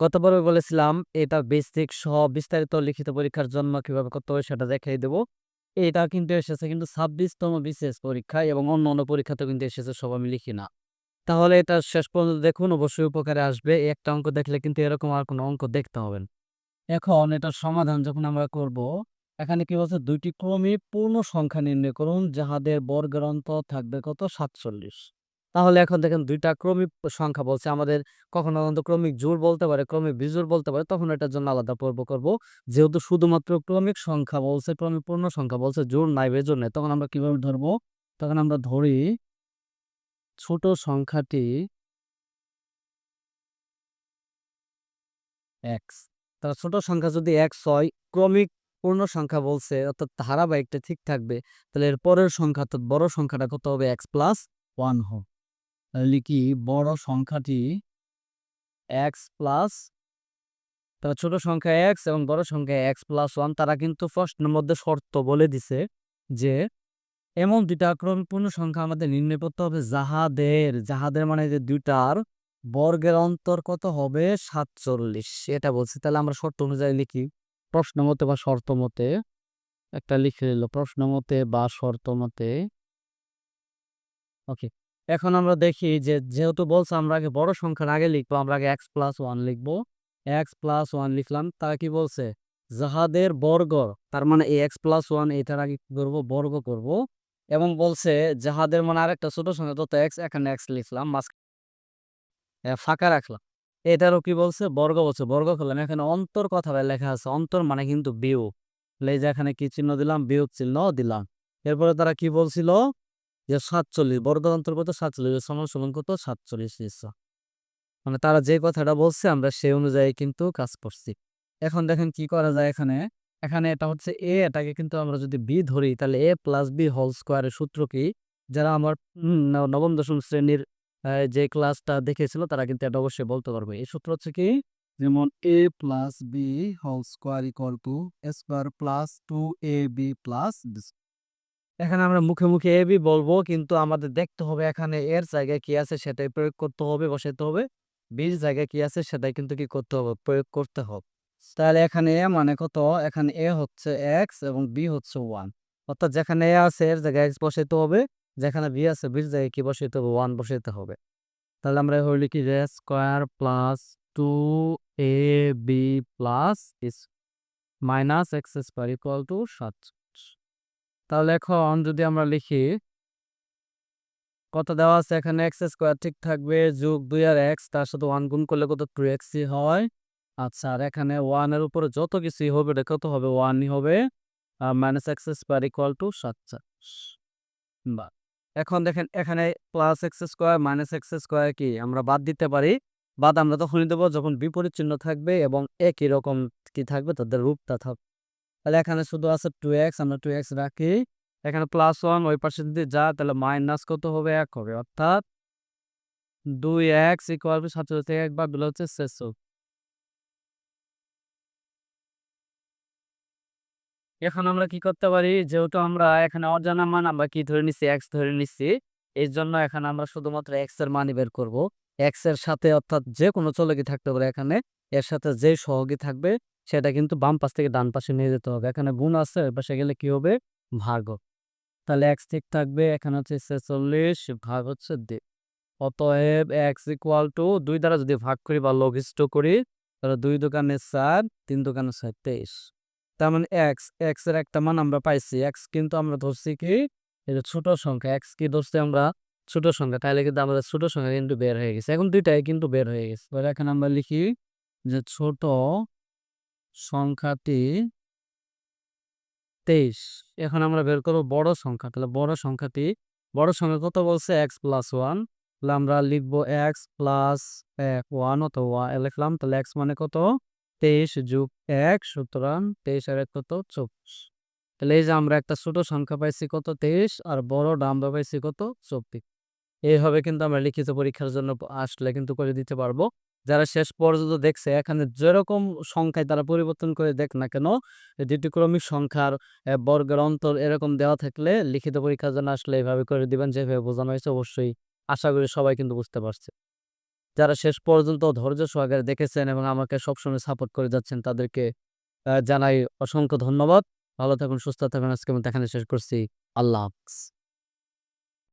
গত পর্বে বলেছিলাম এটা বেসিক সহ বিস্তারিত লিখিত পরীক্ষার জন্য কীভাবে করতে হবে সেটা দেখাই দেব। এটা কিন্তু এসেছে কিন্তু ২৬ তম বিসিএস পরীক্ষায় এবং অন্যান্য পরীক্ষাতেও কিন্তু এসেছে সব আমি লিখি না। তাহলে এটা শেষ পর্যন্ত দেখুন অবশ্যই উপকারে আসবে। একটা অঙ্ক দেখলে কিন্তু এরকম আর কোনো অঙ্ক দেখতে হবে এখন এটার সমাধান যখন আমরা করব, এখানে কি বলছে ২ টি ক্রমিক পূর্ণ সংখ্যা নির্ণয় করুন যাহাদের বর্গের অন্তর থাকবে কত ৪৭। তাহলে এখন দেখেন দুইটা ক্রমিক সংখ্যা বলছে আমাদের কখনো কিন্তু ক্রমিক জোর বলতে পারে, ক্রমিক বিজোড় বলতে পারে তখন এটার জন্য আলাদা পর্ব করব। যেহেতু শুধুমাত্র ক্রমিক সংখ্যা বলছে, ক্রমিক পূর্ণ সংখ্যা বলছে, জোর নাই বেজোড় নাই। তখন আমরা কীভাবে ধরবো তখন আমরা ধরি ছোট সংখ্যাটি এক্স তাহলে ছোট সংখ্যা যদি এক্স হয়, ক্রমিক পূর্ণ সংখ্যা বলছে অর্থাৎ ধারাবাহিকটা ঠিক থাকবে। তাহলে এর পরের সংখ্যা অর্থাৎ বড় সংখ্যাটা কত হবে? এক্স প্লাস ওয়ান হবে। কি বড় সংখ্যাটি x প্লাস তাহলে ছোট সংখ্যা x এবং বড় সংখ্যা x প্লাস 1 তারা কিন্তু প্রশ্নের মধ্যে শর্ত বলে দিছে যে এমন দুইটা ক্রমিক পূর্ণ সংখ্যা আমাদের নির্ণয় করতে হবে যাহাদের যাহাদের মানে যে দুইটার বর্গের অন্তর কত হবে ৪৭ এটা বলছি। তাহলে আমরা শর্ত অনুযায়ী লিখি। প্রশ্ন মতে বা শর্ত মতে, একটা লিখে নিল, প্রশ্ন মতে বা শর্ত মতে ওকে। এখন আমরা দেখি যে, যেহেতু বলছে আমরা আগে বড় সংখ্যার আগে লিখব, আমরা আগে x প্লাস ওয়ান লিখব। এক্স প্লাস ওয়ান লিখলাম। তারা কি বলছে? যাহাদের বর্গ, তার মানে এই x প্লাস ওয়ান এটার আগে কি করব? বর্গ করব। এবং বলছে যাহাদের মানে আরেকটা ছোট সংখ্যা যত এক্স এখানে এক্স লিখলাম, মাঝ ফাঁকা রাখলাম। এটারও কি বলছে? বর্গ বলছে। বর্গ করলাম। এখানে অন্তর কথাটা লেখা আছে। অন্তর মানে কিন্তু বিয়োগ। যে এখানে কি চিহ্ন দিলাম? বিয়োগ চিহ্ন দিলাম। এরপরে তারা কি বলছিল? যে ৪৭ বর্গের অন্তর কত? ৪৭ সমান সমান কত? ৪৭ লিখছে। মানে তারা যে কথাটা বলছে, আমরা সেই অনুযায়ী কিন্তু কাজ করছি। এখন দেখেন কি করা যায় এখানে? এখানে এটা হচ্ছে a, এটাকে কিন্তু আমরা যদি b ধরি, তাহলে a প্লাস b হোল স্কয়ারের সূত্র কি? যারা আমার নবম, দশম শ্রেণির যে ক্লাসটা দেখেছিল, তারা কিন্তু এটা অবশ্যই বলতে পারবে। এই সূত্র হচ্ছে কি? যেমন a plus b whole square equal to a square plus 2ab plus b এখানে আমরা মুখে, মুখে ab বলব কিন্তু আমাদের দেখতে হবে এখানে এর জায়গায় কি আছে সেটাই প্রয়োগ করতে হবে, বসাইতে হবে। এর জায়গায় কি আছে সেটাই কিন্তু কি করতে হবে? প্রয়োগ করতে হবে। তাহলে এখানে a মানে কত? এখানে a হচ্ছে x এবং b হচ্ছে 1 অর্থাৎ যেখানে a আছে এর জায়গায় x বসাইতে হবে। যেখানে b আছে এর জায়গায় কি বসাইতে হবে? ওয়ান বসাইতে হবে। তাহলে আমরা এভাবে লিখি যে square plus 2ab plus is minus x square equal to 7 তাহলে এখন যদি আমরা লিখি, কত দেওয়া আছে এখানে x স্কয়ার ঠিক থাকবে যোগ 2 আর x, তার সাথে 1 গুণ করলে কত 2x ই হয়। আচ্ছা আর এখানে 1 এর উপরে যত কিছুই হবে, এটা কত হবে? 1 ই হবে। Minus x square equal to 47 বাহ! এখন দেখেন, এখানে plus x square minus x square কি আমরা বাদ দিতে পারি। বাদ আমরা তখনই দেবো যখন বিপরীত চিহ্ন থাকবে এবং একই রকম কি থাকবে তাদের রূপটা থাকবে। তাহলে এখানে শুধু আছে 2x আমরা 2x রাখি। এখানে প্লাস 1 ওই পাশে যদি যায় তাহলে মাইনাস কত হবে? 1 হবে। অর্থাৎ 2x ইকুয়াল টু 47 থেকে 1 বাদ দিলে হচ্ছে 46 এখন আমরা কি করতে পারি? যেহেতু আমরা এখানে অজানা মান, আমরা কি ধরে নিচ্ছি? এক্স ধরে নিচ্ছি। এর জন্য এখানে আমরা শুধুমাত্র এক্সের মানই বের করব। এক্সের সাথে অর্থাৎ যেকোনো চলকি থাকতে পারে এখানে। এর সাথে যে সহগী থাকবে সেটা কিন্তু বাম পাশ থেকে ডান পাশে নিয়ে যেতে হবে। এখানে গুণ আছে, ওই পাশে গেলে কি হবে? ভাগ তাহলে x ঠিক থাকবে। এখানে হচ্ছে 46 ভাগ হচ্ছে 2 অতএব x ইকুয়াল টু 2 দ্বারা যদি ভাগ করি বা লঘিষ্ঠ করি, তাহলে 2 দোকানে 4 3 দোকানে 4 23 তার মানে x এর একটা মান আমরা পাইছি। এক্স কিন্তু আমরা ধরছি কি? এটা ছোট সংখ্যা। এক্স কি ধরছি আমরা? ছোট সংখ্যা। তাহলে কিন্তু আমাদের ছোট সংখ্যা কিন্তু বের হয়ে গেছে। এখন দুইটাই কিন্তু বের হয়ে গেছে। তাহলে এখানে আমরা লিখি যে ছোট সংখ্যাটি 23 এখন আমরা বের করব বড় সংখ্যা। তাহলে বড় সংখ্যাটি, বড় সংখ্যা কত বলছে? x প্লাস 1 তাহলে আমরা লিখব x প্লাস 1 অথবা লিখলাম তাহলে x মানে কত? 23 যোগ 1 সুতরাং 23 আর 1 কত? 24 তাহলে এই যে আমরা একটা ছোট সংখ্যা পাইছি কত? 23 আর বড়টা আমরা পাইছি কত? 24 এইভাবে কিন্তু আমরা লিখিত পরীক্ষার জন্য আসলে কিন্তু করে দিতে পারব। যারা শেষ পর্যন্ত দেখছে, এখানে যেরকম সংখ্যায় তারা পরিবর্তন করে দেখ না কেন দুটি ক্রমিক সংখ্যার বর্গের অন্তর এরকম দেওয়া থাকলে লিখিত পরীক্ষার জন্য আসলে এভাবে করে দিবেন যেভাবে বোঝানো হয়েছে অবশ্যই আশা করি সবাই কিন্তু বুঝতে পারছে। যারা শেষ পর্যন্ত ধৈর্য সহকারে দেখেছেন এবং আমাকে সবসময় সাপোর্ট করে যাচ্ছেন তাদেরকে জানাই অসংখ্য ধন্যবাদ। ভালো থাকুন, সুস্থ থাকুন আজকে আমি এখানে শেষ করছি। আল্লাহ হাফিজ।